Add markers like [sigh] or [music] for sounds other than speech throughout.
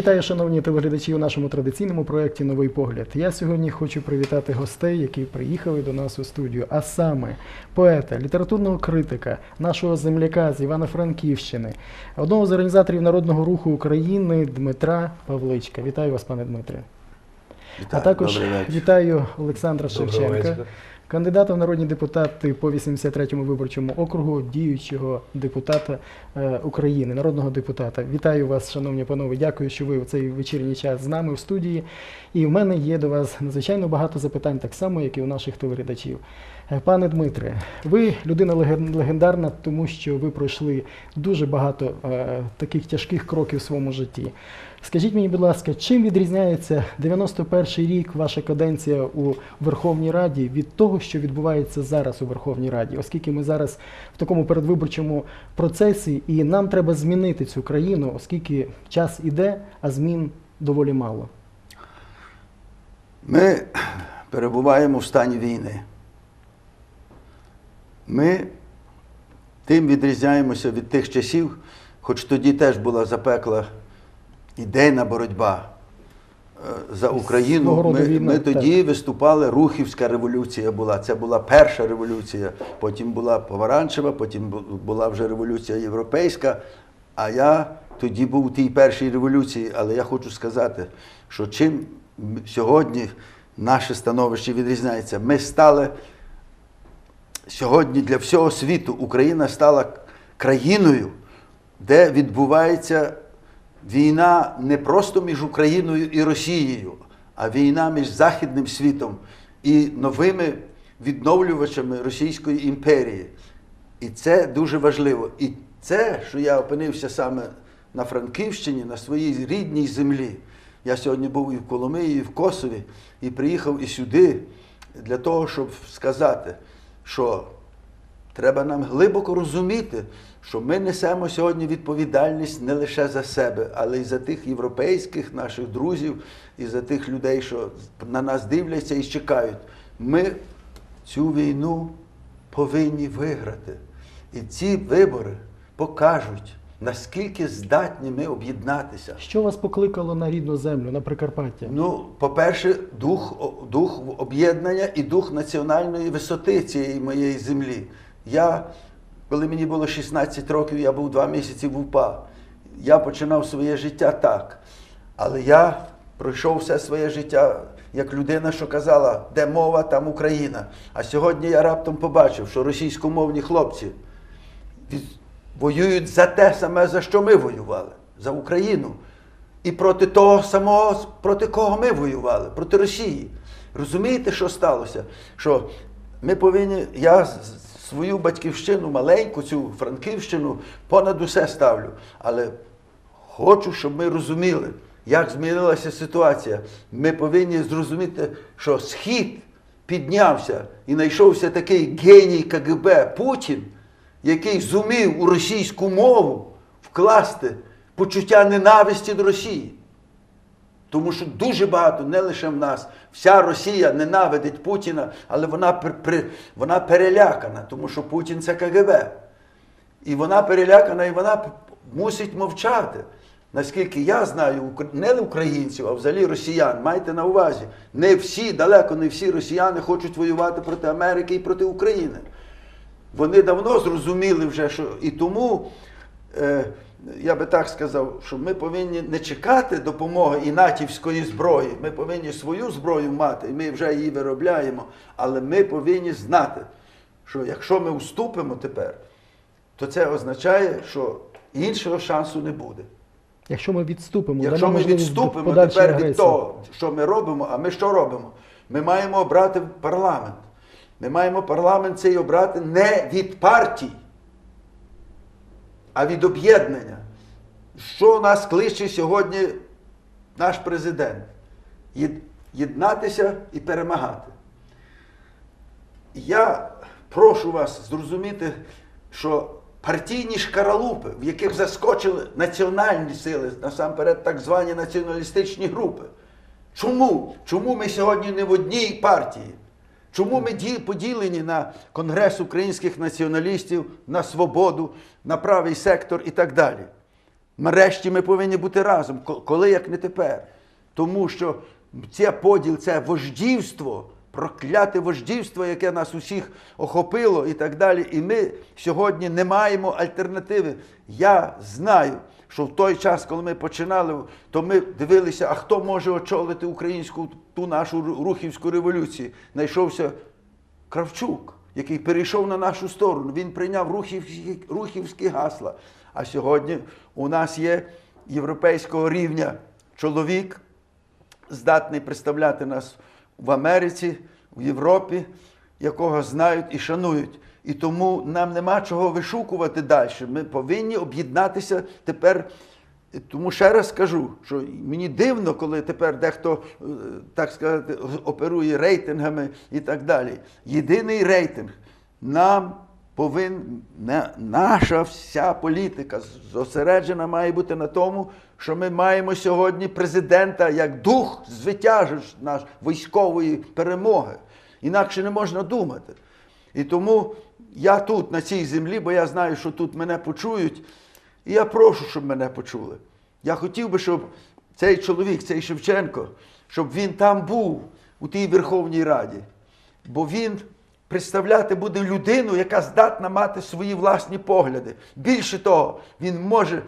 Вітаю, шановні телеглядачі, у нашому традиційному проєкті Новий погляд. Я сьогодні хочу привітати гостей, які приїхали до нас у студію, а саме поета, літературного критика, нашого земляка з Івано-Франківщини, одного з організаторів народного руху України Дмитра Павличка. Вітаю вас, пане Дмитре. А також вітаю Олександра Доброго Шевченка, вечора. Кандидата в народні депутати по 83-му виборчому округу, діючого депутата е, України, народного депутата. Вітаю вас, шановні панове. Дякую, що ви в цей вечірній час з нами в студії. І в мене є до вас надзвичайно багато запитань, так само, як і у наших телеглядачів. Е, Пане Дмитре, ви людина легендарна, тому що ви пройшли дуже багато е, таких тяжких кроків в своєму житті. Скажіть мені, будь ласка, чим відрізняється 91-й рік, ваша каденція у Верховній Раді від того, що відбувається зараз у Верховній Раді, оскільки ми зараз в такому передвиборчому процесі, і нам треба змінити цю країну, оскільки час іде, а змін доволі мало. Ми перебуваємо в стані війни. Ми тим відрізняємося від тих часів, хоч тоді теж була запекла ідейна боротьба е, за Україну. Ми, війна, ми так. тоді виступали, Рухівська революція була. Це була перша революція, потім була помаранчева, потім була вже революція європейська. А я тоді був у тій першій революції, але я хочу сказати, що чим сьогодні наше становище відрізняється, ми стали сьогодні для всього світу Україна стала країною, де відбувається війна не просто між Україною і Росією, а війна між Західним світом і новими відновлювачами Російської імперії. І це дуже важливо. І це, що я опинився саме на Франківщині, на своїй рідній землі. Я сьогодні був і в Коломиї, і в Косові, і приїхав і сюди для того, щоб сказати, що треба нам глибоко розуміти, що ми несемо сьогодні відповідальність не лише за себе, але й за тих європейських наших друзів і за тих людей, що на нас дивляться і чекають. Ми цю війну повинні виграти. І ці вибори покажуть, наскільки здатні ми об'єднатися. Що вас покликало на рідну землю, на Прикарпаття? Ну, по-перше, дух, дух об'єднання і дух національної висоти цієї моєї землі. Я, коли мені було 16 років, я був два місяці в УПА. Я починав своє життя так. Але я пройшов все своє життя як людина, що казала, де мова, там Україна. А сьогодні я раптом побачив, що російськомовні хлопці воюють за те саме, за що ми воювали, за Україну. І проти того самого, проти кого ми воювали, проти Росії. Розумієте, що сталося? Що ми повинні, я свою батьківщину, маленьку, цю Франківщину, понад усе ставлю. Але хочу, щоб ми розуміли, як змінилася ситуація. Ми повинні зрозуміти, що Схід піднявся і знайшовся такий геній КГБ Путін, який зумів у російську мову вкласти почуття ненависті до Росії. Тому що дуже багато, не лише в нас, вся Росія ненавидить Путіна, але вона, при, вона перелякана, тому що Путін це КГБ. І вона перелякана, і вона мусить мовчати. Наскільки я знаю, не українців, а взагалі росіян, майте на увазі, не всі, далеко не всі росіяни хочуть воювати проти Америки і проти України. Вони давно зрозуміли вже, що і тому, е, я би так сказав, що ми повинні не чекати допомоги і натівської зброї. Ми повинні свою зброю мати, і ми вже її виробляємо. Але ми повинні знати, що якщо ми вступимо тепер, то це означає, що іншого шансу не буде. Якщо ми відступимо, Якщо ми відступимо тепер від того, що ми робимо, а ми що робимо? Ми маємо обрати парламент. Ми маємо парламент цей обрати не від партій, а від об'єднання. Що нас кличе сьогодні наш президент? Єднатися і перемагати. Я прошу вас зрозуміти, що партійні шкаралупи, в яких заскочили національні сили, насамперед так звані націоналістичні групи. Чому? Чому ми сьогодні не в одній партії? Чому ми ді- поділені на Конгрес українських націоналістів, на свободу, на правий сектор і так далі? Нарешті ми повинні бути разом. Коли як не тепер. Тому що це поділ, це вождівство, прокляте вождівство, яке нас усіх охопило і так далі. І ми сьогодні не маємо альтернативи. Я знаю, що в той час, коли ми починали, то ми дивилися, а хто може очолити українську ту нашу рухівську революцію. Знайшовся Кравчук, який перейшов на нашу сторону. Він прийняв рухівські, рухівські гасла. А сьогодні у нас є європейського рівня чоловік, здатний представляти нас в Америці, в Європі, якого знають і шанують. І тому нам нема чого вишукувати далі. Ми повинні об'єднатися тепер. Тому ще раз скажу, що мені дивно, коли тепер дехто, е, так сказати, оперує рейтингами і так далі. Єдиний рейтинг нам повинна наша вся політика зосереджена має бути на тому, що ми маємо сьогодні президента як дух звитяжеш наш військової перемоги. Інакше не можна думати. І тому я тут, на цій землі, бо я знаю, що тут мене почують, і я прошу, щоб мене почули. Я хотів би, щоб цей чоловік, цей Шевченко, щоб він там був у тій Верховній Раді. Бо він представляти буде людину, яка здатна мати свої власні погляди. Більше того, він може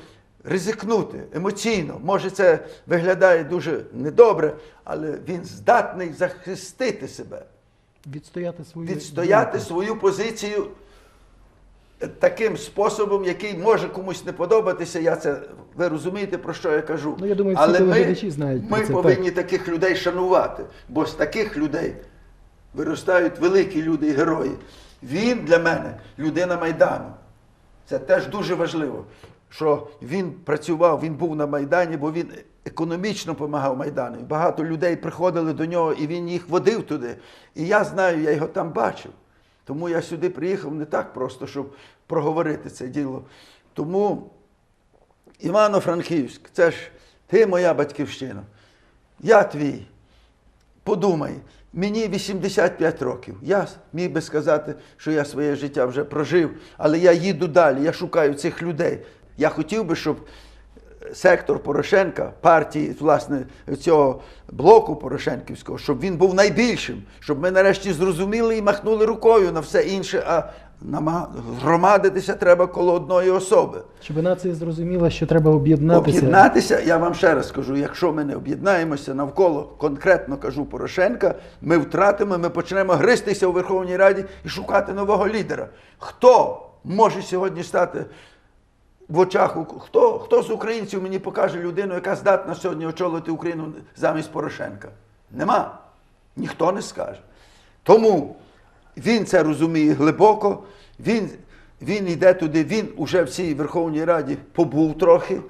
ризикнути емоційно. Може, це виглядає дуже недобре, але він здатний захистити себе Відстояти свою відстояти свою позицію таким способом, який може комусь не подобатися. Я це ви розумієте, про що я кажу. Ну, я думаю, Але ми, знають ми це, повинні таких людей шанувати, бо з таких людей виростають великі люди і герої. Він для мене людина Майдану. Це теж дуже важливо, що він працював, він був на Майдані, бо він економічно допомагав Майдану. Багато людей приходили до нього, і він їх водив туди. І я знаю, я його там бачив. Тому я сюди приїхав не так просто, щоб проговорити це діло. Тому Івано-Франківськ, це ж ти моя батьківщина. Я твій. Подумай, мені 85 років. Я міг би сказати, що я своє життя вже прожив, але я їду далі, я шукаю цих людей. Я хотів би, щоб сектор Порошенка, партії, власне, цього блоку Порошенківського, щоб він був найбільшим, щоб ми нарешті зрозуміли і махнули рукою на все інше, а громадитися треба коло одної особи. Щоб нація зрозуміла, що треба об'єднатися. Об'єднатися, я вам ще раз кажу, якщо ми не об'єднаємося навколо, конкретно кажу Порошенка, ми втратимо, ми почнемо гристися у Верховній Раді і шукати нового лідера. Хто може сьогодні стати в очах, хто, хто з українців мені покаже людину, яка здатна сьогодні очолити Україну замість Порошенка? Нема. Ніхто не скаже. Тому він це розуміє глибоко, він, він йде туди, він уже в цій Верховній Раді побув трохи.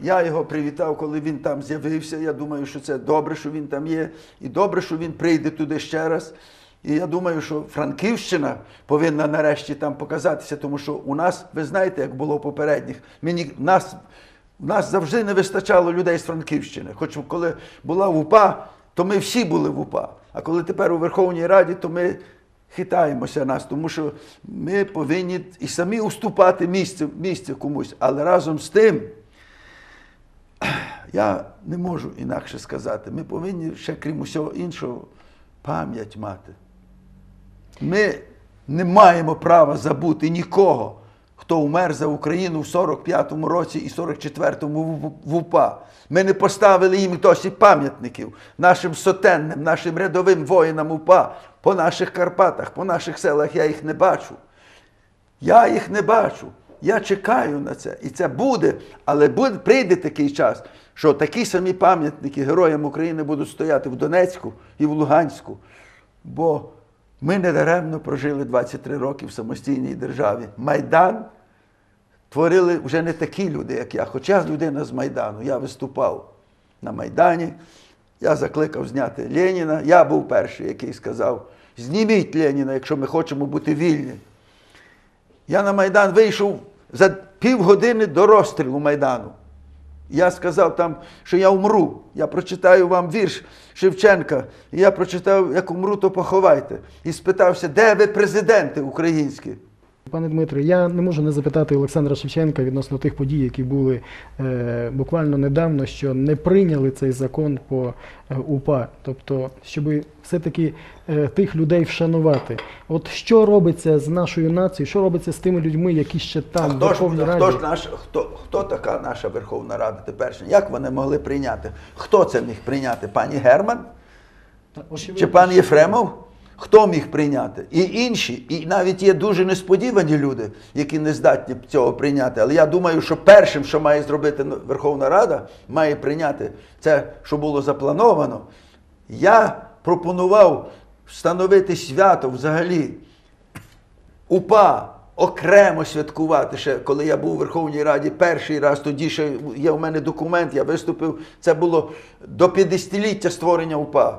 Я його привітав, коли він там з'явився. Я думаю, що це добре, що він там є, і добре, що він прийде туди ще раз. І я думаю, що Франківщина повинна нарешті там показатися, тому що у нас, ви знаєте, як було попередніх, мені, нас, нас завжди не вистачало людей з Франківщини. Хоч коли була УПА, то ми всі були в УПА. А коли тепер у Верховній Раді, то ми хитаємося нас, тому що ми повинні і самі уступати місце, місце комусь. Але разом з тим, [clears throat] я не можу інакше сказати, ми повинні ще, крім усього іншого, пам'ять мати. Ми не маємо права забути нікого, хто умер за Україну в 45-му році і 44-му в- в УПА. Ми не поставили їм досі пам'ятників нашим сотенним, нашим рядовим воїнам УПА по наших Карпатах, по наших селах я їх не бачу. Я їх не бачу. Я чекаю на це. І це буде, але буде, прийде такий час, що такі самі пам'ятники героям України будуть стояти в Донецьку і в Луганську. Бо ми недаремно прожили 23 роки в самостійній державі. Майдан творили вже не такі люди, як я. Хоча людина з Майдану. Я виступав на Майдані, я закликав зняти Леніна. Я був перший, який сказав: зніміть Леніна, якщо ми хочемо бути вільні. Я на Майдан вийшов за півгодини до розстрілу Майдану. Я сказав там, що я умру. Я прочитаю вам вірш Шевченка. І я прочитав, як умру, то поховайте. І спитався, де ви президенти українські? Пане Дмитре, я не можу не запитати Олександра Шевченка відносно тих подій, які були е, буквально недавно, що не прийняли цей закон по е, УПА. Тобто, щоб все-таки е, тих людей вшанувати. От що робиться з нашою нацією, що робиться з тими людьми, які ще там, в хто ж, Верховній Раді? хто ж наш, хто, хто така наша Верховна Рада теперішня? Як вони могли прийняти? Хто це міг прийняти? Пані Герман? Очевидно, Чи пан що- Єфремов? Хто міг прийняти? І інші, і навіть є дуже несподівані люди, які не здатні цього прийняти. Але я думаю, що першим, що має зробити Верховна Рада, має прийняти це, що було заплановано. Я пропонував встановити свято взагалі УПА окремо святкувати ще, коли я був у Верховній Раді перший раз, тоді ще є у мене документ, я виступив. Це було до 50-ліття створення УПА.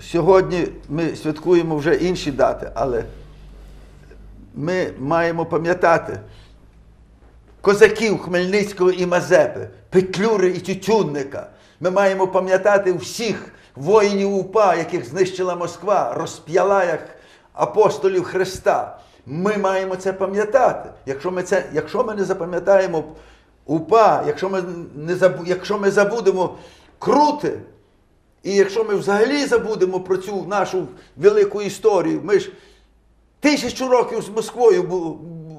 Сьогодні ми святкуємо вже інші дати, але ми маємо пам'ятати козаків Хмельницького і Мазепи, Петлюри і Тютюнника. Ми маємо пам'ятати всіх воїнів УПА, яких знищила Москва, розп'яла як апостолів Христа. Ми маємо це пам'ятати. Якщо ми, це, якщо ми не запам'ятаємо УПА, якщо ми, не забу, якщо ми забудемо крути, і якщо ми взагалі забудемо про цю нашу велику історію, ми ж тисячу років з Москвою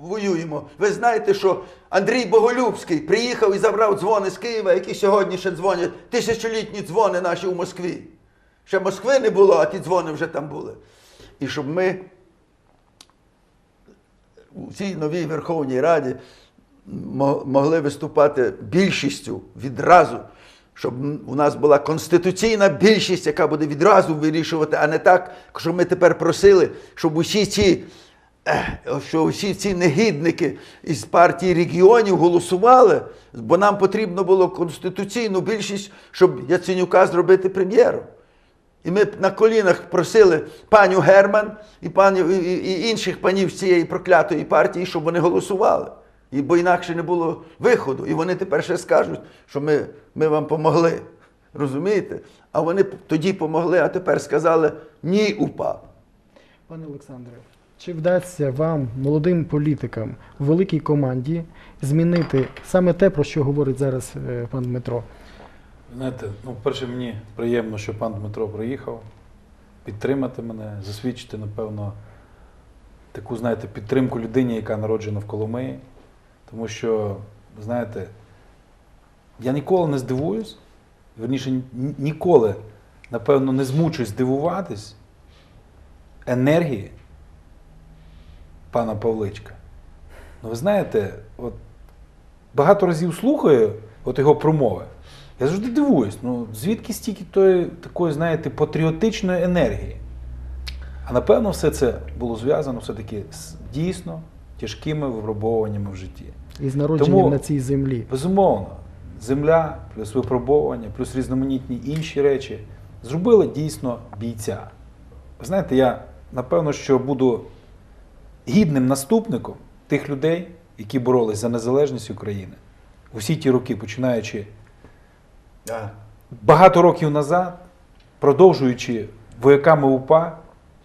воюємо. Ви знаєте, що Андрій Боголюбський приїхав і забрав дзвони з Києва, які сьогодні ще дзвонять, тисячолітні дзвони наші у Москві. Ще Москви не було, а ті дзвони вже там були. І щоб ми у цій новій Верховній Раді могли виступати більшістю відразу, щоб у нас була конституційна більшість, яка буде відразу вирішувати, а не так, що ми тепер просили, щоб усі ці. Що усі ці негідники із партії регіонів голосували, бо нам потрібно було конституційну більшість, щоб Яценюка зробити прем'єром. І ми на колінах просили паню Герман і, паню, і, і- інших панів цієї проклятої партії, щоб вони голосували. І, бо інакше не було виходу. І вони тепер ще скажуть, що ми, ми вам помогли. Розумієте? А вони тоді помогли, а тепер сказали ні УПА. Пане Олександре, чи вдасться вам, молодим політикам, в великій команді змінити саме те, про що говорить зараз е, пан Дмитро? Знаєте, ну, перше, мені приємно, що пан Дмитро приїхав підтримати мене, засвідчити, напевно, таку, знаєте, підтримку людині, яка народжена в Коломиї. Тому що, знаєте, я ніколи не здивуюсь, верніше, ніколи, напевно, не змучусь здивуватись енергії пана Павличка. Ну, ви знаєте, от багато разів слухаю от його промови. Я завжди дивуюсь, ну звідки стільки тої, такої, знаєте, патріотичної енергії? А напевно, все це було зв'язано все-таки з дійсно тяжкими випробовуваннями в житті. Із народженням Тому- на цій землі. Безумовно, земля, плюс випробовування, плюс різноманітні інші речі зробили дійсно бійця. Ви знаєте, я напевно, що буду гідним наступником тих людей, які боролись за незалежність України усі ті роки, починаючи Да. багато років назад, продовжуючи вояками УПА,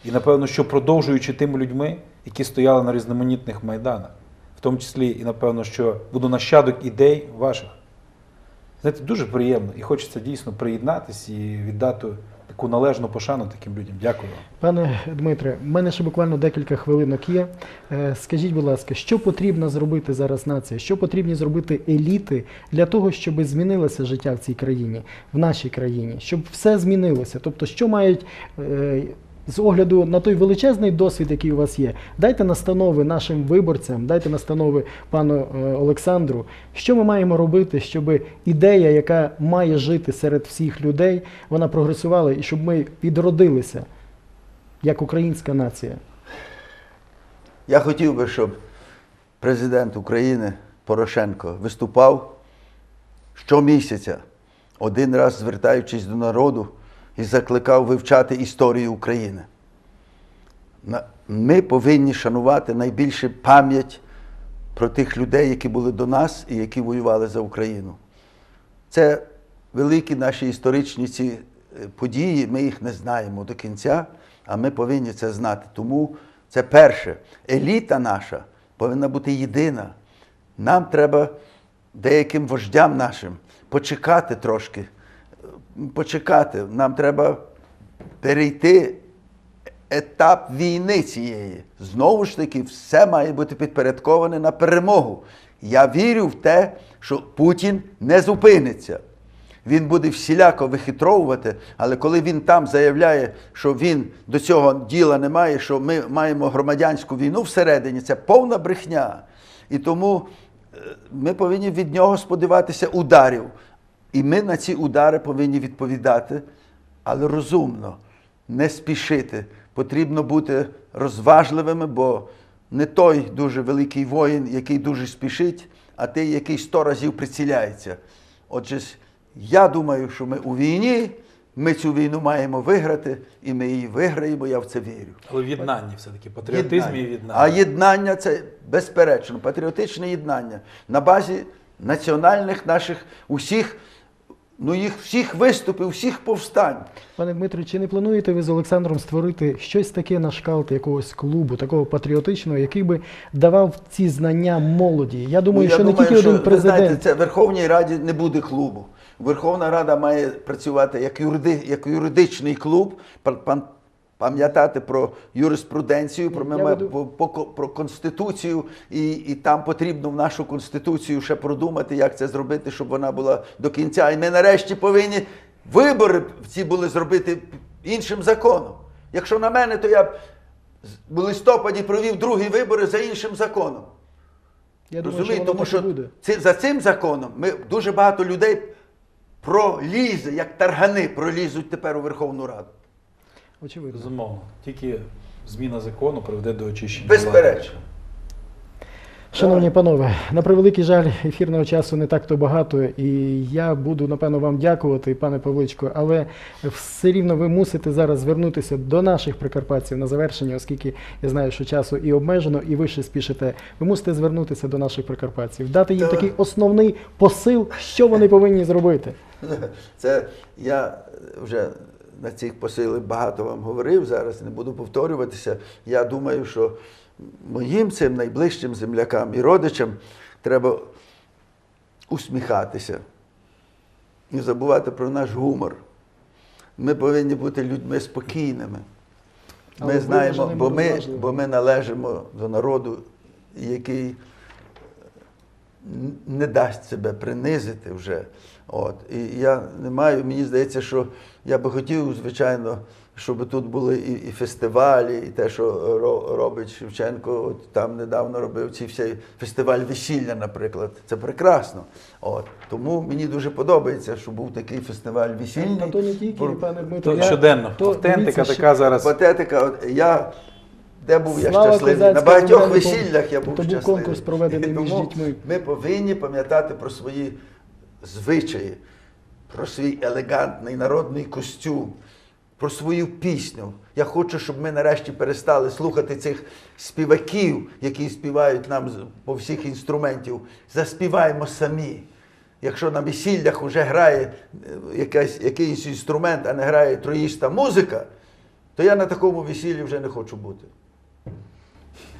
і напевно, що продовжуючи тими людьми, які стояли на різноманітних майданах, в тому числі і напевно, що буду нащадок ідей ваших. Знаєте, дуже приємно і хочеться дійсно приєднатися і віддати таку належну пошану таким людям. Дякую вам. Пане Дмитре, в мене ще буквально декілька хвилинок є. Е, Скажіть, будь ласка, що потрібно зробити зараз нація? Що потрібні зробити еліти для того, щоб змінилося життя в цій країні, в нашій країні, щоб все змінилося? Тобто, що мають е, з огляду на той величезний досвід, який у вас є, дайте настанови нашим виборцям, дайте настанови пану е, Олександру, що ми маємо робити, щоб ідея, яка має жити серед всіх людей, вона прогресувала і щоб ми відродилися як українська нація. Я хотів би, щоб президент України Порошенко виступав щомісяця, один раз звертаючись до народу і закликав вивчати історію України. Ми повинні шанувати найбільше пам'ять про тих людей, які були до нас і які воювали за Україну. Це великі наші історичні ці е, події, ми їх не знаємо до кінця, а ми повинні це знати. Тому Це перше. Еліта наша повинна бути єдина. Нам треба деяким вождям нашим почекати трошки. Почекати. Нам треба перейти етап війни цієї. Знову ж таки, все має бути підпорядковане на перемогу. Я вірю в те, що Путін не зупиниться. Він буде всіляко вихитровувати, але коли він там заявляє, що він до цього діла не має, що ми маємо громадянську війну всередині, це повна брехня. І тому е, ми повинні від нього сподіватися ударів. І ми на ці удари повинні відповідати, але розумно, не спішити. Потрібно бути розважливими, бо не той дуже великий воїн, який дуже спішить, а той, який сто разів приціляється. Отже, я думаю, що ми у війні, ми цю війну маємо виграти, і ми її виграємо, я в це вірю. Але в єднанні все-таки, патріотизмі і Єднання. А єднання це безперечно, патріотичне єднання на базі національних наших усіх, ну їх всіх виступів, всіх повстань. Пане Дмитре, чи не плануєте ви з Олександром створити щось таке на шкалт якогось клубу, такого патріотичного, який би давав ці знання молоді? Я думаю, Ну, що не тільки що, один ви знаєте, це в Верховній Раді не буде клубу. Верховна Рада має працювати як, юриди, як юридичний клуб, пам- пам'ятати про юриспруденцію, про, Я веду- по- по- про конституцію, і, і там потрібно в нашу конституцію ще продумати, як це зробити, щоб вона була до кінця. І ми нарешті повинні вибори ці були зробити іншим законом. Якщо на мене, то я в листопаді провів другі вибори за іншим законом. Я думаю, що тому що буде. ці- за цим законом ми дуже багато людей пролізе, як таргани, пролізуть тепер у Верховну Раду. Очевидно. Безумовно. Тільки зміна закону приведе до очищення. Безперечно. Шановні панове, на превеликий жаль, ефірного часу не так то багато, і я буду напевно вам дякувати, пане Павличко, але все рівно ви мусите зараз звернутися до наших прикарпатців на завершення, оскільки я знаю, що часу і обмежено, і ви ще спішите. Ви мусите звернутися до наших прикарпатців, дати їм такий основний посил, що вони повинні зробити. Це я вже на цих посилах багато вам говорив, зараз не буду повторюватися. Я думаю, що моїм цим найближчим землякам і родичам треба усміхатися, не забувати про наш гумор. Ми повинні бути людьми спокійними. Але Ми знаємо, бо ми, бо ми належимо до народу, який не дасть себе принизити вже. От. І я не маю, мені здається, що я би хотів, звичайно, щоб тут були і, і фестивалі, і те, що ро- робить Шевченко, от там недавно робив ці всі фестиваль весілля, наприклад. Це прекрасно. От. Тому мені дуже подобається, що був такий фестиваль весільний. Та то не тільки, Про- пане Дмитро. То я- щоденно. то, Автентика що- така зараз. Патетика, от я де був я щасливий. козацька На багатьох весіллях я був то був щасливий. конкурс, проведений між дітьми. Ми повинні пам'ятати про свої звичаї, про свій елегантний народний костюм, про свою пісню. Я хочу, щоб ми нарешті перестали слухати цих співаків, які співають нам по всіх інструментів. Заспіваємо самі. Якщо на весіллях вже грає е, якась, якийсь інструмент, а не грає троїста музика, то я на такому весіллі вже не хочу бути.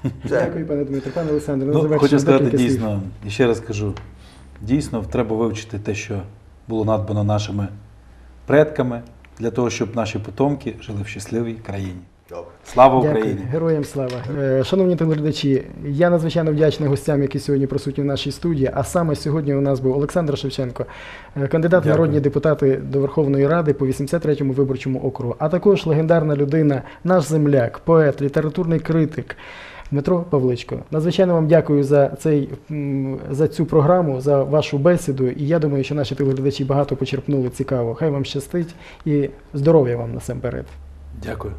[laughs] Дякую, пане Дмитро. Пане Олександре, Ну, хочу сказати дійсно, і ще раз кажу, дійсно треба вивчити те, що було надбано нашими предками, для того, щоб наші потомки жили в щасливій країні. Слава Дякую, Україні! героям слава. Е, Шановні телеглядачі, я надзвичайно вдячний гостям, які сьогодні присутні в нашій студії. А саме сьогодні у нас був Олександр Шевченко, е, кандидат в народні депутати до Верховної Ради по 83-му виборчому округу, а також легендарна людина, наш земляк, поет, літературний критик. Дмитро Павличко. Надзвичайно вам дякую за цей за цю програму, за вашу бесіду. І я думаю, що наші телеглядачі багато почерпнули цікаво. Хай вам щастить і здоров'я вам насамперед. Дякую.